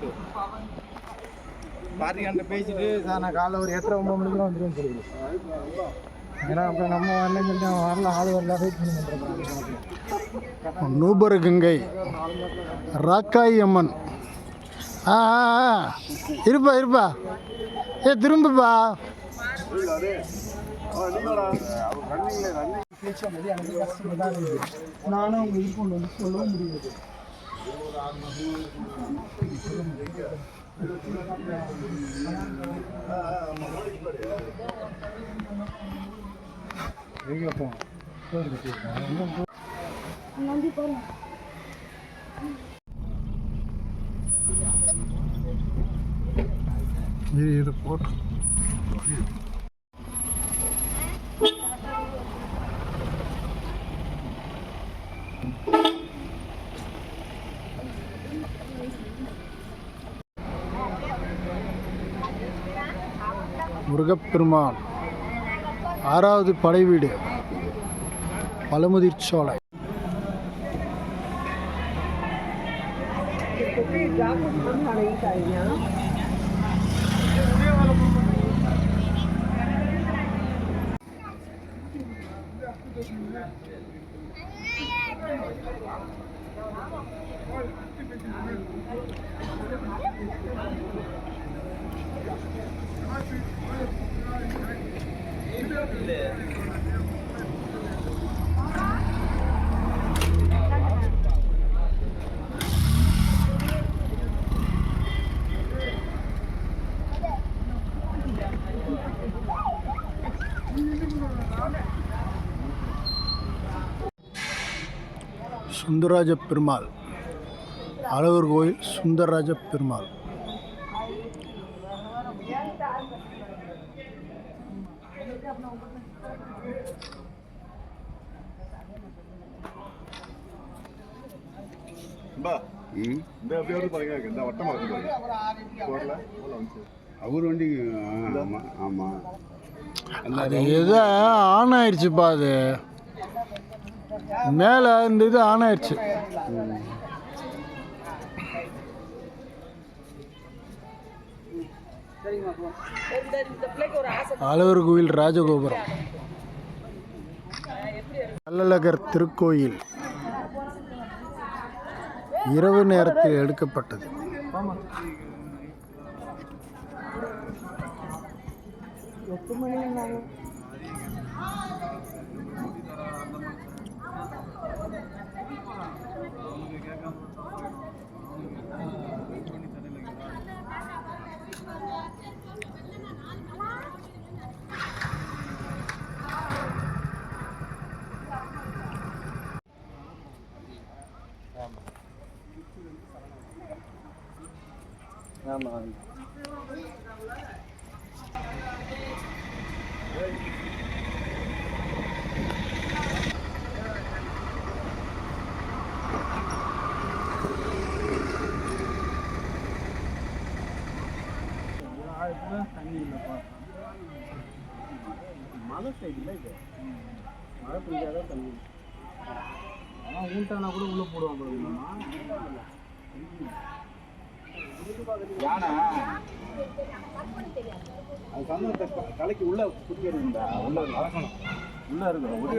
கூப்பிட்டு பார்ட்டிக்கான்ட்ட பேசிட்டு சார் நான் காலைல ஒரு எட்டரை ஒம்பது மணிக்கு வந்துடுவேன் சொல்லி ஏன்னா அப்புறம் நம்ம வரலன்னு சொல்லிட்டு அவன் வரல ஆள் வரல வெயிட் பண்ணி பண்ணுறேன் நூபர கங்கை. ராக்காய் அம்மன். ஆ. இருப்பா இருப்பா. ஏ திரும்பப்பா. நானும் அவங்க இது கொண்டு வந்து சொல்லவும் முடியாது. எங்கே போவோம் கோயில் போட்டு. முருகப்பெருமான். ஆறாவது படை வீடு. பழமுதிர் சோலை. சுந்தரராஜ பெருமாள். அழகர் கோயில் சுந்தரராஜ பெருமாள். அவர் வண்டி ஆமாம் ஆமாம் அது எதோ ஆன் ஆயிடுச்சுப்பா அது. மேலே இந்த இது ஆன் ஆயிடுச்சு. ஆலவர் கோயில் ராஜகோபுரம். கள்ளழகர் திருக்கோயில். இரவு நேரத்தில் எடுக்கப்பட்டது. ஆமாம் தண்ணி இல்லைப்பா மழை சைடில் இது. மழை பெஞ்சாதான் தண்ணி. ஆனால் ஊண்டானா கூட உள்ளே போடுவாங்க யானை? அது சந்தனத்தை கலைக்கு உள்ள குடிக்கிறது உள்ள வளர்க்கணும் உள்ள இருக்கிற ஒரு